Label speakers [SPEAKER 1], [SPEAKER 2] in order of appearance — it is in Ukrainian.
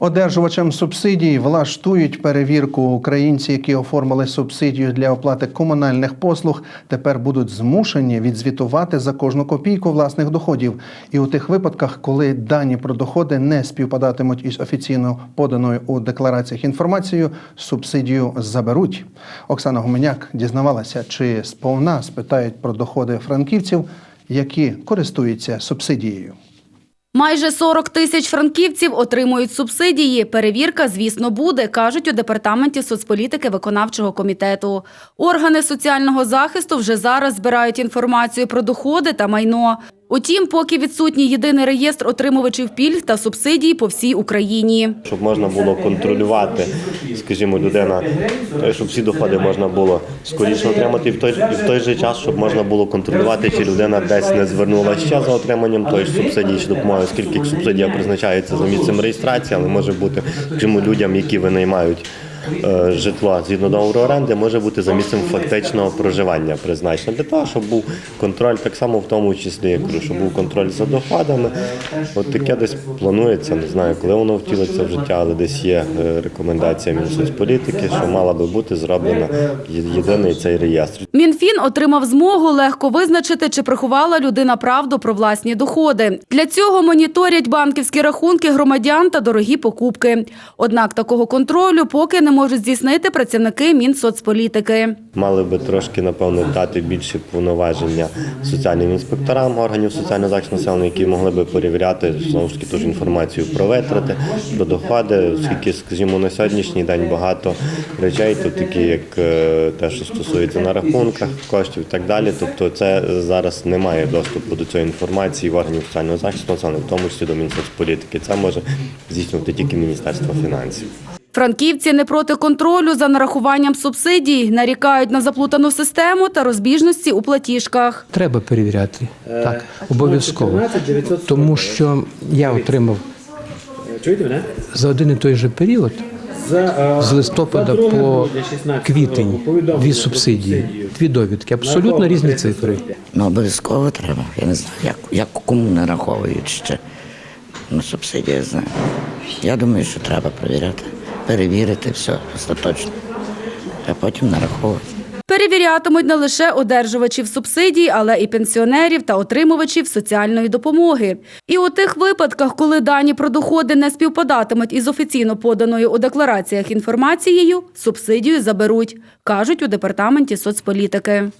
[SPEAKER 1] Одержувачам субсидій влаштують перевірку. Українці, які оформили субсидію для оплати комунальних послуг, тепер будуть змушені відзвітувати за кожну копійку власних доходів. І у тих випадках, коли дані про доходи не співпадатимуть із офіційно поданою у деклараціях інформацією, субсидію заберуть. Оксана Гуменяк дізнавалася, чи сповна спитають про доходи франківців, які користуються субсидією.
[SPEAKER 2] Майже 40 тисяч франківців отримують субсидії. Перевірка, звісно, буде, кажуть у департаменті соцполітики виконавчого комітету. Органи соціального захисту вже зараз збирають інформацію про доходи та майно. Утім, поки відсутній єдиний реєстр отримувачів пільг та субсидій по всій Україні.
[SPEAKER 3] щоб можна було контролювати, скажімо, людина, е, щоб всі доходи можна було скоріше отримати, і в той, і в той же час, щоб можна було контролювати, чи людина десь не звернулася ще за отриманням тої ж субсидії чи допомоги, оскільки субсидія призначається за місцем реєстрації, але може бути, скажімо, людям, які винаймають. Е, Житло згідно договору оренди може бути за місцем фактичного проживання призначено для того, щоб був контроль, так само в тому числі, я щоб був контроль за доходами. От таке десь планується, не знаю, коли воно втілиться в життя, але десь є е, рекомендація Мінсоцполітики, що мала би бути зроблена єдиний цей реєстр.
[SPEAKER 2] Мінфін отримав змогу легко визначити, чи приховала людина правду про власні доходи. Для цього моніторять банківські рахунки громадян та дорогі покупки. Однак такого контролю поки не можуть здійснити працівники Мінсоцполітики.
[SPEAKER 3] Мали би трошки, напевно, дати більше повноваження соціальним інспекторам органів соціального захисту населення, які могли би перевіряти знову ж таки ту ж інформацію про витрати, про доходи, оскільки, скажімо, на сьогоднішній день багато речей, тут такі як е, те, що стосується на рахунках коштів і так далі. Тобто, це зараз немає доступу до цієї інформації в органів соціального захисту населення, в тому числі до Мінсоцполітики. Це може здійснювати тільки Міністерство фінансів.
[SPEAKER 2] Франківці не проти контролю за нарахуванням субсидій, нарікають на заплутану систему та розбіжності у платіжках.
[SPEAKER 4] Треба перевіряти. Так, обов'язково. Тому що я отримав за один і той же період з листопада по квітень дві субсидії, дві довідки, абсолютно різні цифри.
[SPEAKER 5] Ну, обов'язково треба. Я не знаю, як, як кому нараховують ще. Ну, субсидії я знаю. Я думаю, що треба перевіряти, перевірити все остаточно, а потім нараховувати.
[SPEAKER 2] Перевірятимуть не лише одержувачів субсидій, але і пенсіонерів та отримувачів соціальної допомоги. І у тих випадках, коли дані про доходи не співпадатимуть із офіційно поданою у деклараціях інформацією, субсидію заберуть, кажуть у департаменті соцполітики.